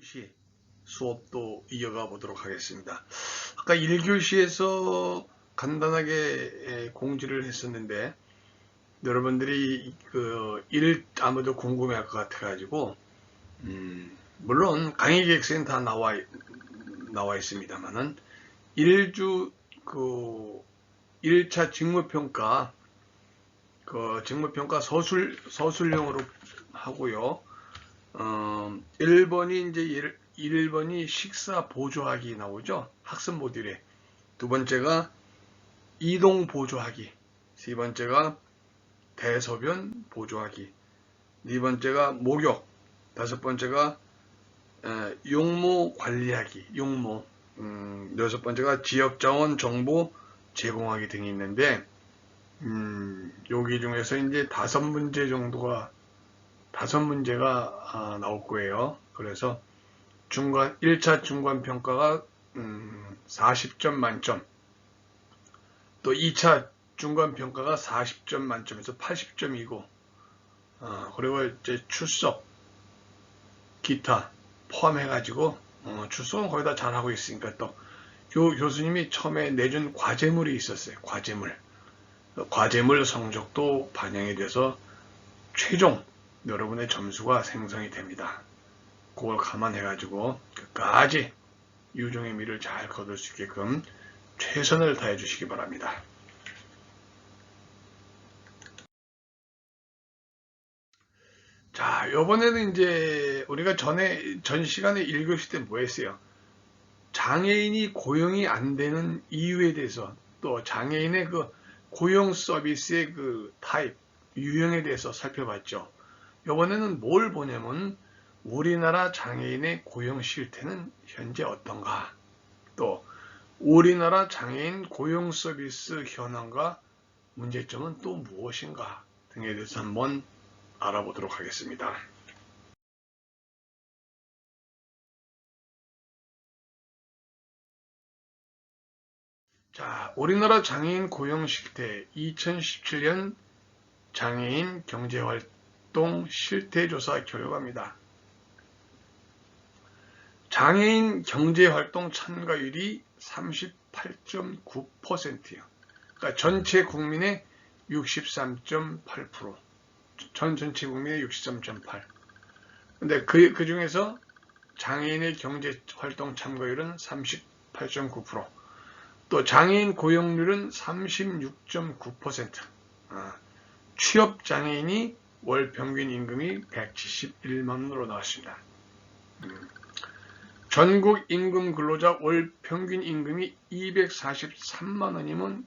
1교시 수업도 이어가 보도록 하겠습니다. 아까 1교시에서 간단하게 에, 공지를 했었는데 여러분들이 그일 아무도 궁금해할 것 같아가지고 음, 물론 강의 계획서는 다 나와 나와 있습니다만은 1주 그 1차 직무평가 그 직무평가 서술 서술형으로 하고요. 어, 1번이 이제 1, 1번이 식사 보조하기 나오죠. 학습 모듈에. 두 번째가 이동 보조하기. 세 번째가 대소변 보조하기. 네 번째가 목욕. 다섯 번째가 에, 용모 관리하기. 용모. 음, 여섯 번째가 지역 자원 정보 제공하기 등이 있는데 음, 여기 중에서 이제 다섯 문제 정도가 다섯 문제가 아, 나올 거예요. 그래서 중간 1차 중간 평가가 음, 40점 만점. 또 2차 중간 평가가 40점 만점에서 80점이고 어, 그리고 이제 출석 기타 포함해 가지고 어, 출석은 거의 다 잘하고 있으니까 또 교, 교수님이 처음에 내준 과제물이 있었어요. 과제물. 그 과제물 성적도 반영이 돼서 최종 여러분의 점수가 생성이 됩니다. 그걸 감안해가지고 끝까지 유종의 미를 잘 거둘 수 있게끔 최선을 다해 주시기 바랍니다. 자, 요번에는 이제 우리가 전에, 전 시간에 1교시 때뭐 했어요? 장애인이 고용이 안 되는 이유에 대해서 또 장애인의 그 고용 서비스의 그 타입, 유형에 대해서 살펴봤죠. 이번에는 뭘 보냐면 우리나라 장애인의 고용 실태는 현재 어떤가 또 우리나라 장애인 고용 서비스 현황과 문제점은 또 무엇인가 등에 대해서 한번 알아보도록 하겠습니다. 자, 우리나라 장애인 고용 실태 2017년 장애인 경제활동 실태조사 결과입니다. 장애인 경제활동 참가율이 38.9%예요. 그러니까 전체 국민의 63.8%. 전 전체 국민의 63.8. 근데 그, 그 중에서 장애인의 경제활동 참가율은 38.9%. 또 장애인 고용률은 36.9%. 아, 취업 장애인이 월 평균 임금이 171만 원으로 나왔습니다. 음. 전국 임금 근로자 월 평균 임금이 243만 원이면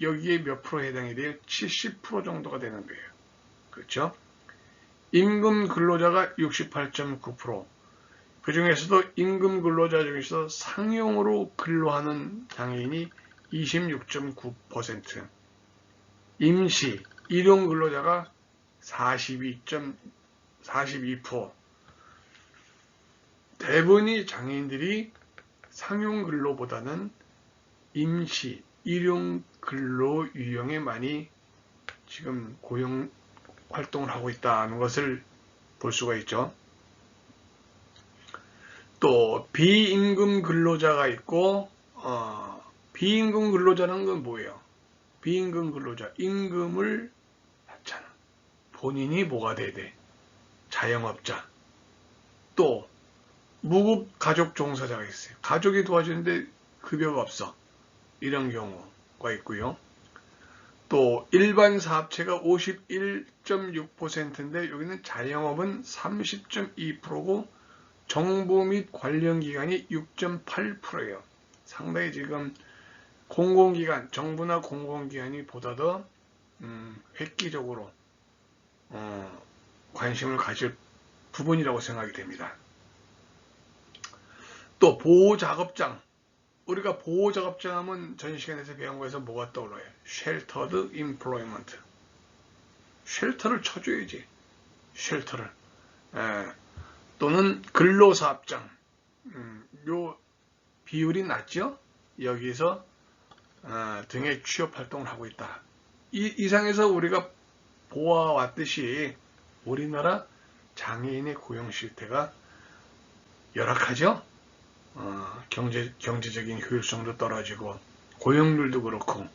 여기에 몇 프로 해당이 돼요? 70% 정도가 되는 거예요. 그렇죠? 임금 근로자가 68.9%. 그 중에서도 임금 근로자 중에서 상용으로 근로하는 장애인이 26.9%. 임시, 일용 근로자가 42.42%. 대부분이 장애인들이 상용 근로보다는 임시, 일용 근로 유형에 많이 지금 고용 활동을 하고 있다는 것을 볼 수가 있죠. 또 비임금 근로자가 있고 어, 비임금 근로자는 건 뭐예요? 비임금 근로자 임금을. 본인이 뭐가 돼야 돼? 자영업자. 또 무급 가족 종사자가 있어요. 가족이 도와주는데 급여가 없어. 이런 경우가 있고요. 또 일반 사업체가 51.6%인데 여기는 자영업은 30.2%고 정부 및 관련 기관이 6.8%예요. 상당히 지금 공공기관, 정부나 공공기관이 보다 더 음, 획기적으로 어, 관심을 가질 부분이라고 생각이 됩니다. 또 보호작업장 우리가 보호작업장 하면 전 시간에서 배운 거에서 뭐가 떠올라요? 쉘터드 임플로이먼트 쉘터를 쳐줘야지 쉘터를 에, 또는 근로사업장 음, 요 비율이 낮죠? 여기서 어, 등의 취업 활동을 하고 있다. 이 이상에서 우리가 보아왔듯이 우리나라 장애인의 고용 실태가 열악하죠. 어, 경제 경제적인 효율성도 떨어지고 고용률도 그렇고,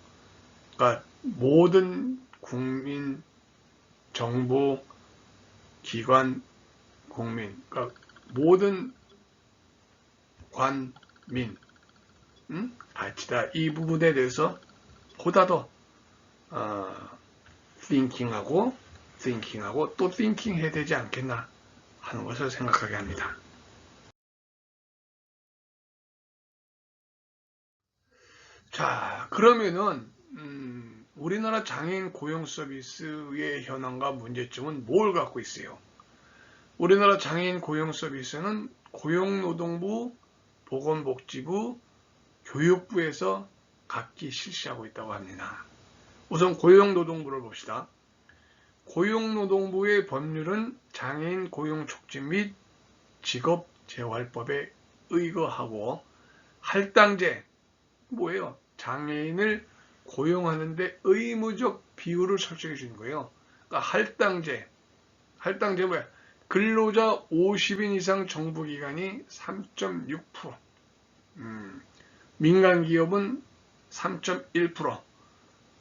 그러니까 모든 국민, 정부, 기관, 국민, 그러니까 모든 관민, 음? 같이 다 이 부분에 대해서 보다 더 어, thinking하고 thinking하고 또 thinking 해야 되지 않겠나 하는 것을 생각하게 합니다. 자, 그러면은 음, 우리나라 장애인 고용 서비스의 현황과 문제점은 뭘 갖고 있어요? 우리나라 장애인 고용 서비스는 고용노동부, 보건복지부, 교육부에서 각기 실시하고 있다고 합니다. 우선 고용노동부를 봅시다. 고용노동부의 법률은 장애인 고용 촉진 및 직업재활법에 의거하고 할당제 뭐예요? 장애인을 고용하는데 의무적 비율을 설정해 주는 거예요. 그러니까 할당제, 할당제 뭐야? 근로자 50인 이상 정부기관이 3.6%, 음, 민간 기업은 3.1%.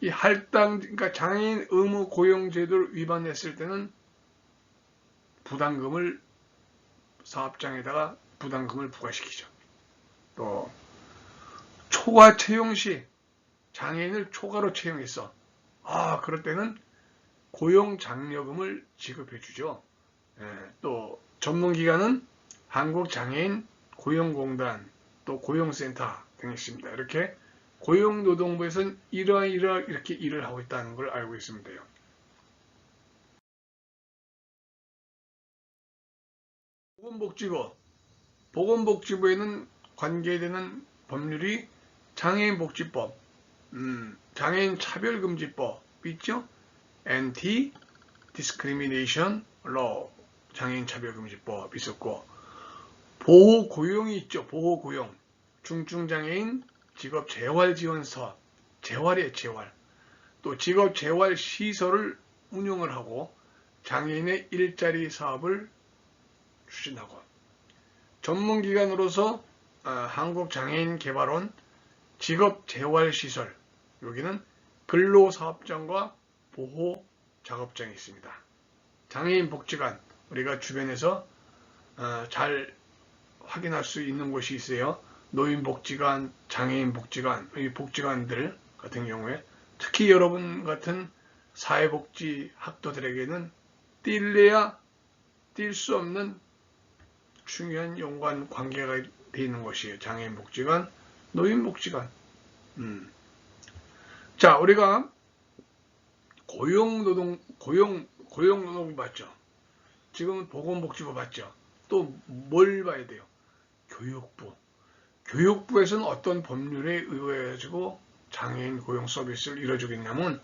이 할당, 그러니까 장애인 의무 고용 제도를 위반했을 때는 부담금을 사업장에다가 부담금을 부과시키죠. 또 초과 채용 시 장애인을 초과로 채용했어. 아, 그럴 때는 고용 장려금을 지급해 주죠. 예, 또 전문기관은 한국장애인 고용공단, 또 고용센터 등이 있습니다. 이렇게 고용노동부에서는 이러한 이렇게 일을 하고 있다는 걸 알고 있으면 돼요. 보건복지부 보건복지부에는 관계되는 법률이 장애인복지법, 음, 장애인 차별금지법 있죠? Anti Discrimination Law 장애인 차별금지법 있었고 보호고용이 있죠. 보호고용 중증장애인 직업 재활 지원사업 재활이에요. 재활 또 직업 재활 시설을 운영을 하고 장애인의 일자리 사업을 추진하고 전문기관으로서 어, 한국장애인개발원 직업재활시설 여기는 근로사업장과 보호작업장이 있습니다. 장애인 복지관 우리가 주변에서 어, 잘 확인할 수 있는 곳이 있어요. 노인복지관, 장애인복지관, 이 복지관들 같은 경우에 특히 여러분 같은 사회복지 학도들에게는 뛸래야 뛸 수 없는 중요한 연관 관계가 되어 있는 것이에요. 장애인복지관, 노인복지관. 음. 자, 우리가 고용노동, 고용, 고용노동 봤죠? 지금은 보건복지부 봤죠? 또 뭘 봐야 돼요? 교육부. 교육부에서는 어떤 법률에 의거해가지고 장애인 고용 서비스를 이뤄주겠냐면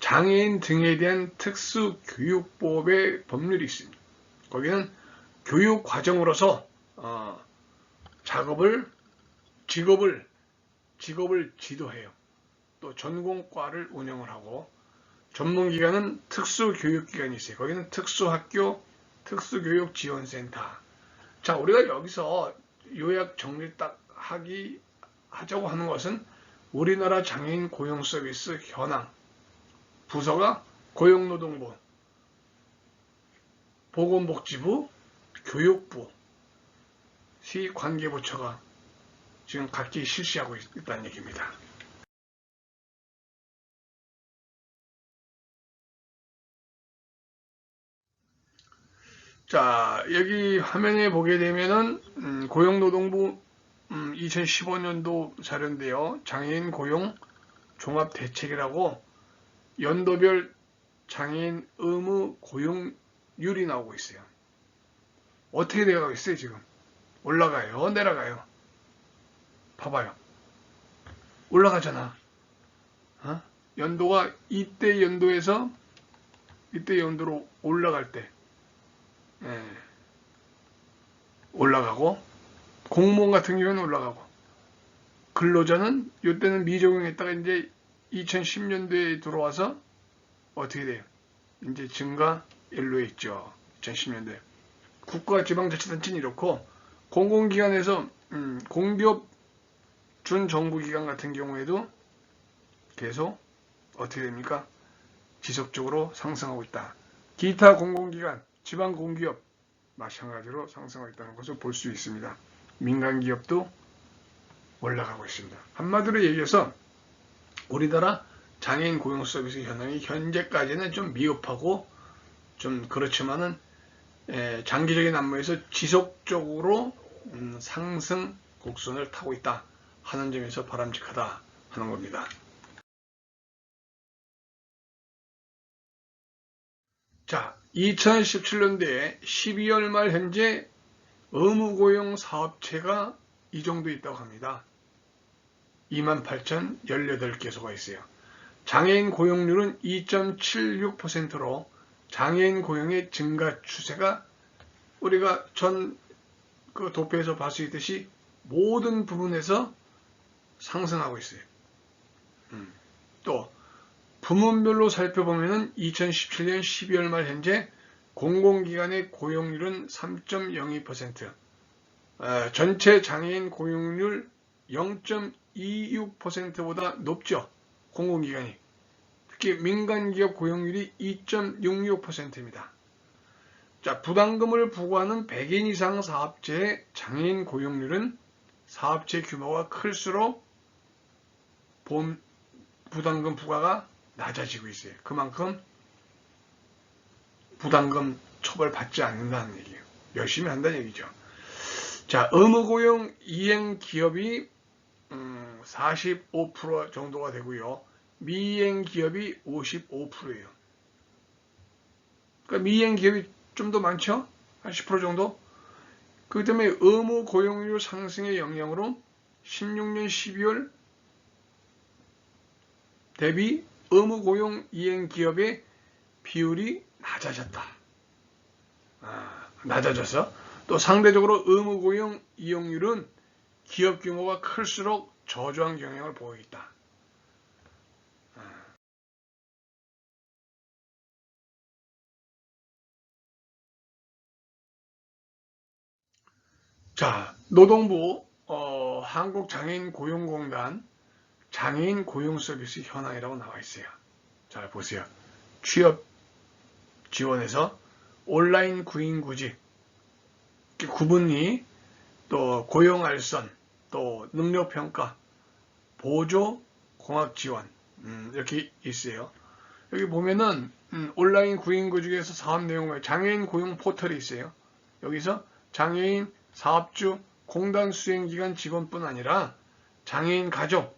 장애인 등에 대한 특수교육법의 법률이 있습니다. 거기는 교육 과정으로서 어, 작업을 직업을 직업을 지도해요. 또 전공과를 운영을 하고 전문기관은 특수교육기관이 있어요. 거기는 특수학교, 특수교육지원센터. 자, 우리가 여기서 요약 정리 딱 하기 하자고 하는 것은 우리나라 장애인 고용 서비스 현황 부서가 고용노동부, 보건복지부, 교육부 시 관계부처가 지금 각기 실시하고 있다는 얘기입니다. 자, 여기 화면에 보게 되면은 음, 고용노동부 음, 2015년도 자료인데요. 장애인 고용 종합 대책이라고 연도별 장애인 의무 고용률이 나오고 있어요. 어떻게 되어가고 있어요, 지금? 올라가요, 내려가요? 봐봐요. 올라가잖아. 어? 연도가 이때 연도에서 이때 연도로 올라갈 때 예. 올라가고 공무원 같은 경우는 올라가고 근로자는 이때는 미적용했다가 이제 2010년도에 들어와서 어떻게 돼요? 이제 증가 일로에 있죠. 2010년도에. 국가 지방자치단체는 이렇고 공공기관에서 음, 공기업 준정부기관 같은 경우에도 계속 어떻게 됩니까? 지속적으로 상승하고 있다. 기타 공공기관, 지방공기업 마찬가지로 상승하고 있다는 것을 볼 수 있습니다. 민간 기업도 올라가고 있습니다. 한마디로 얘기해서 우리나라 장애인 고용 서비스 현황이 현재까지는 좀 미흡하고 좀 그렇지만은 장기적인 안무에서 지속적으로 음, 상승 곡선을 타고 있다 하는 점에서 바람직하다 하는 겁니다. 자, 2017년도에 12월 말 현재 의무고용 사업체가 이 정도 있다고 합니다. 28,018개소가 있어요. 장애인 고용률은 2.76%로 장애인 고용의 증가 추세가 우리가 전 그 도표에서 볼수 있듯이 모든 부분에서 상승하고 있어요. 음. 또 부문별로 살펴보면 2017년 12월 말 현재 공공기관의 고용률은 3.02%, 어, 전체 장애인 고용률 0.26%보다 높죠. 공공기관이. 특히 민간기업 고용률이 2.66%입니다. 자, 부담금을 부과하는 100인 이상 사업체의 장애인 고용률은 사업체 규모가 클수록 부담금 부과가 낮아지고 있어요. 그만큼 부담금 처벌받지 않는다는 얘기예요. 열심히 한다는 얘기죠. 자, 의무고용 이행 기업이 음, 45% 정도가 되고요. 미행 기업이 55%예요. 그러니까 미행 기업이 좀 더 많죠? 한 10% 정도? 그 때문에 의무 고용률 상승의 영향으로 16년 12월 대비 의무 고용 이행 기업의 비율이 낮아졌다. 아, 낮아져서 또 상대적으로 의무 고용 이용률은 기업 규모가 클수록 저조한 경향을 보이고 있다. 아. 자, 노동부 어, 한국장애인 고용공단 장애인 고용 서비스 현황이라고 나와 있어요. 잘 보세요. 취업 지원에서 온라인 구인 구직, 구분리, 또 고용 알선, 또 능력 평가, 보조 공학 지원 음, 이렇게 있어요. 여기 보면은 음, 온라인 구인 구직에서 사업 내용을 장애인 고용 포털이 있어요. 여기서 장애인 사업주 공단 수행기관 직원뿐 아니라 장애인 가족,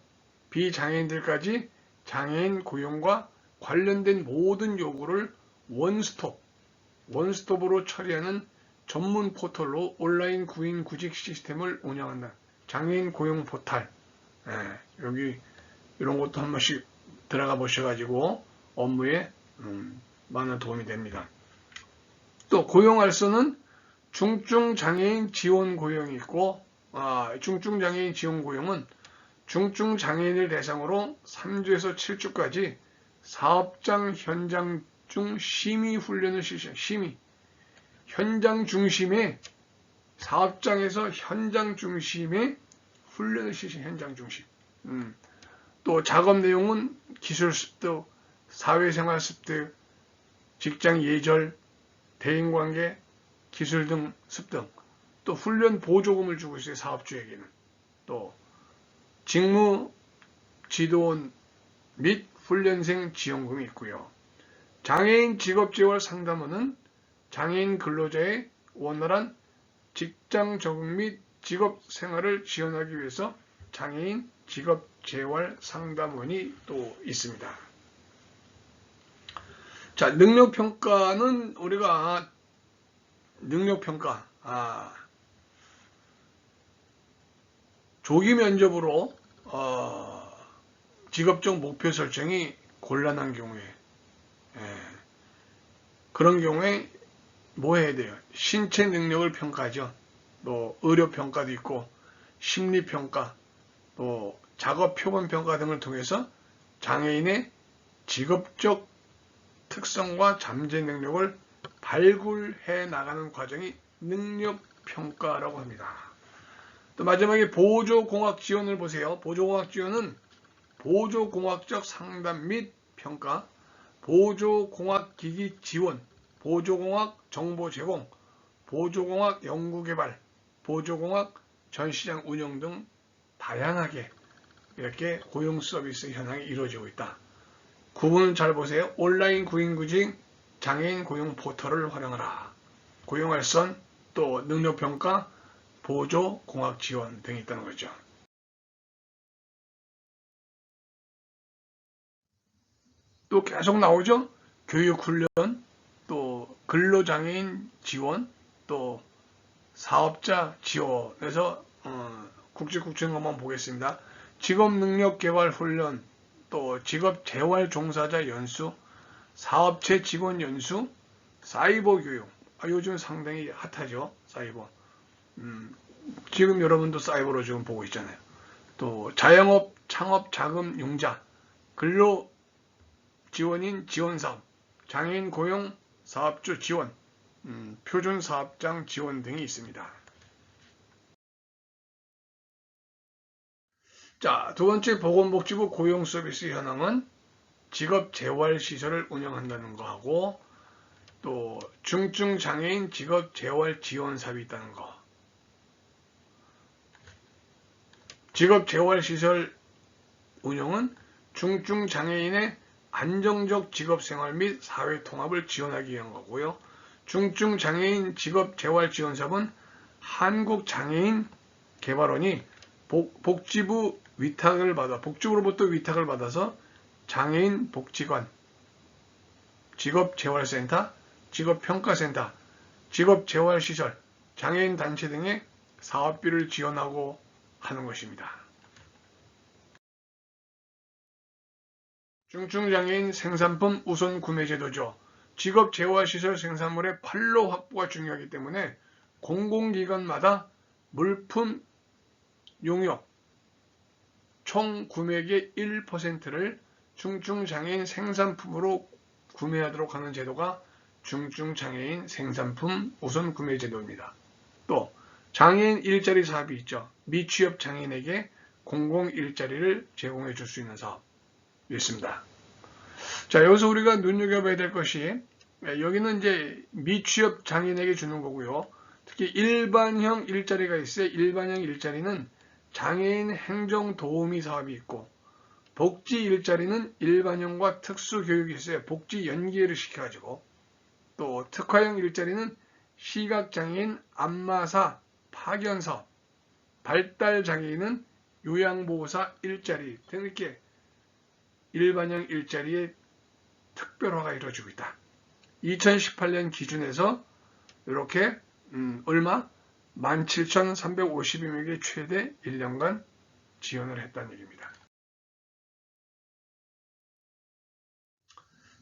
비장애인들까지 장애인 고용과 관련된 모든 요구를 원스톱, 원스톱으로 처리하는 전문 포털로 온라인 구인 구직 시스템을 운영한다. 장애인 고용 포탈. 예, 여기 이런 것도 한 번씩 들어가 보셔가지고 업무에 음, 많은 도움이 됩니다. 또 고용할수는 중증 장애인 지원 고용이 있고 아, 중증 장애인 지원 고용은 중증 장애인을 대상으로 3주에서 7주까지 사업장 현장 중 심의 훈련을 실시한 심의 현장 중심의 사업장에서 현장 중심의 훈련을 실시한 현장 중심 음. 또 작업 내용은 기술 습득, 사회생활 습득, 직장 예절, 대인관계, 기술 등 습득, 또 훈련 보조금을 주고 있어요. 사업주에게는. 또 직무 지도원 및 훈련생 지원금이 있고요. 장애인 직업재활 상담원은 장애인 근로자의 원활한 직장 적응 및 직업 생활을 지원하기 위해서 장애인 직업 재활 상담원이 또 있습니다. 자, 능력 평가는 우리가 능력 평가, 아, 조기 면접으로 어, 직업적 목표 설정이 곤란한 경우에 예, 그런 경우에 뭐 해야 돼요? 신체 능력을 평가하죠. 또 의료 평가도 있고 심리 평가, 또 작업 표본 평가 등을 통해서 장애인의 직업적 특성과 잠재 능력을 발굴해 나가는 과정이 능력 평가라고 합니다. 또 마지막에 보조공학 지원을 보세요. 보조공학 지원은 보조공학적 상담 및 평가, 보조공학기기 지원, 보조공학 정보 제공, 보조공학 연구개발, 보조공학 전시장 운영 등 다양하게 이렇게 고용 서비스 현황이 이루어지고 있다. 구분을 잘 보세요. 온라인 구인구직 장애인 고용 포털을 활용하라. 고용할선 또 능력평가 보조 공학 지원 등이 있다는 거죠. 또 계속 나오죠. 교육훈련, 또 근로장애인 지원, 또 사업자 지원에서 어, 국제국적인 것만 보겠습니다. 직업능력개발훈련, 또 직업재활 종사자 연수, 사업체 직원 연수, 사이버 교육. 아, 요즘 상당히 핫하죠. 사이버. 음, 지금 여러분도 사이버로 지금 보고 있잖아요. 또 자영업 창업 자금 융자, 근로 지원인 지원사업, 장애인 고용 사업주 지원, 음, 표준 사업장 지원 등이 있습니다. 자, 두 번째 보건복지부 고용 서비스 현황은 직업 재활 시설을 운영한다는 거 하고 또 중증 장애인 직업 재활 지원 사업이 있다는 거. 직업 재활 시설 운영은 중증 장애인의 안정적 직업 생활 및 사회 통합을 지원하기 위한 거고요. 중증 장애인 직업 재활 지원 사업은 한국 장애인 개발원이 복, 지부 위탁을 받아 복지부로부터 위탁을 받아서 장애인 복지관, 직업재활센터, 직업평가센터, 직업재활시설, 장애인 단체 등의 사업비를 지원하고 하는 것입니다. 중증장애인 생산품 우선 구매 제도죠. 직업 재활시설 생산물의 판로 확보가 중요하기 때문에 공공기관마다 물품 용역, 총 구매액의 1%를 중증장애인 생산품으로 구매하도록 하는 제도가 중증장애인 생산품 우선 구매 제도입니다. 또 장애인 일자리 사업이 있죠. 미취업 장애인에게 공공 일자리를 제공해 줄 수 있는 사업이 있습니다. 자, 여기서 우리가 눈여겨봐야 될 것이 예, 여기는 이제 미취업 장애인에게 주는 거고요. 특히 일반형 일자리가 있어요. 일반형 일자리는 장애인 행정 도우미 사업이 있고 복지 일자리는 일반형과 특수 교육이 있어요. 복지 연계를 시켜가지고 또 특화형 일자리는 시각장애인 안마사 파견 사업 발달장애인은 요양보호사 일자리 등 이렇게 일반형 일자리의 특별화가 이루어지고 있다. 2018년 기준에서 이렇게 음, 얼마? 17,352명에게 최대 1년간 지원을 했다는 얘기입니다.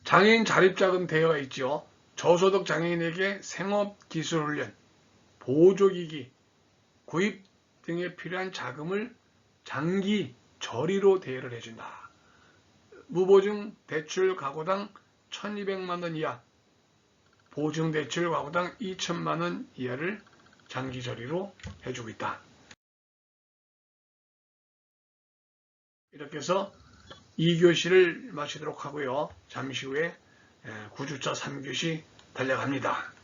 장애인 자립자금 대여가 있죠. 저소득 장애인에게 생업기술훈련, 보조기기, 구입 등에 필요한 자금을 장기 저리로 대여를 해준다. 무보증 대출 가구당 1200만원 이하, 보증 대출 가구당 2000만원 이하를 장기 저리로 해주고 있다. 이렇게 해서 2교시를 마치도록 하고요. 잠시 후에 9주차 3교시 달려갑니다.